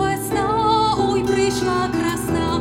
весна, ой, прийшла красна.